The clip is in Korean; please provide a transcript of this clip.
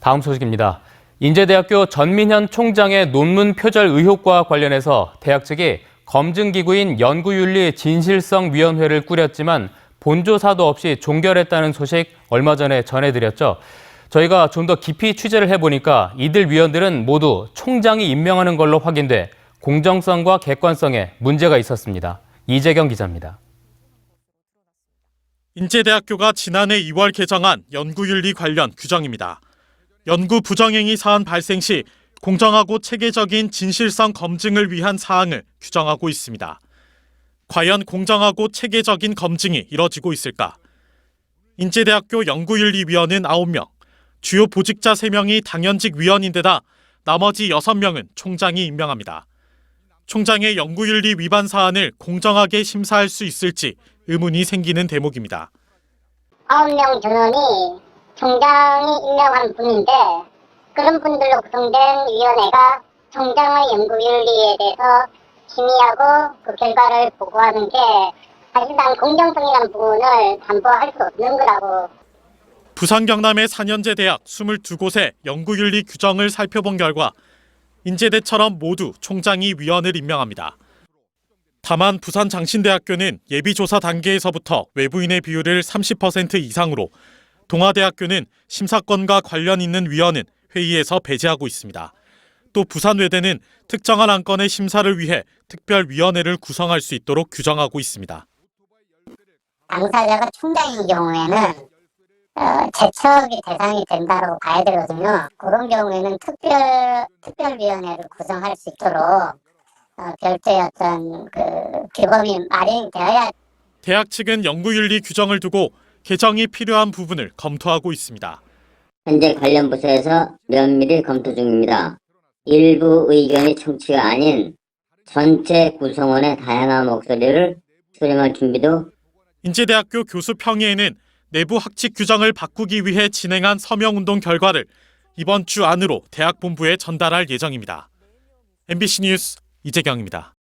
다음 소식입니다. 인제대학교 전민현 총장의 논문 표절 의혹과 관련해서 대학 측이 검증기구인 연구윤리 진실성위원회를 꾸렸지만 본조사도 없이 종결했다는 소식 얼마 전에 전해드렸죠. 저희가 좀 더 깊이 취재를 해보니까 이들 위원들은 모두 총장이 임명하는 걸로 확인돼 공정성과 객관성에 문제가 있었습니다. 이재경 기자입니다. 인제대학교가 지난해 2월 개정한 연구윤리 관련 규정입니다. 연구 부정행위 사안 발생 시 공정하고 체계적인 진실성 검증을 위한 사항을 규정하고 있습니다. 과연 공정하고 체계적인 검증이 이뤄지고 있을까? 인제대학교 연구윤리위원은 9명, 주요 보직자 3명이 당연직 위원인데다 나머지 6명은 총장이 임명합니다. 총장의 연구윤리 위반 사안을 공정하게 심사할 수 있을지 의문이 생기는 대목입니다. 아홉 명 전원이 총장이 임명한 분인데 그런 분들로 구성된 위원회가 총장의 연구윤리에 대해서 심의하고 그 결과를 보고하는 게 사실상 공정성이라는 부분을 담보할 수 없는 거라고 부산 경남의 4년제 대학 22곳의 연구윤리 규정을 살펴본 결과 인제대처럼 모두 총장이 위원을 임명합니다. 다만 부산 장신대학교는 예비조사 단계에서부터 외부인의 비율을 30% 이상으로 동아대학교는 심사권과 관련 있는 위원은 회의에서 배제하고 있습니다. 또 부산외대는 특정한 안건의 심사를 위해 특별위원회를 구성할 수 있도록 규정하고 있습니다. 당사자가 총장인 경우에는 어, 제척이 대상이 된다고 봐야 되거든요. 그런 경우에는 특별 특별위원회를 구성할 수 있도록 어, 별도의 어떤 그 규범이 마련이 되어야 대학 측은 연구윤리 규정을 두고 개정이 필요한 부분을 검토하고 있습니다. 현재 관련 부서에서 면밀히 검토 중입니다. 일부 의견이 청취가 아닌 전체 구성원의 다양한 목소리를 수렴할 준비도 인제대학교 교수 평의회는 내부 학칙 규정을 바꾸기 위해 진행한 서명 운동 결과를 이번 주 안으로 대학 본부에 전달할 예정입니다. MBC 뉴스 이재경입니다.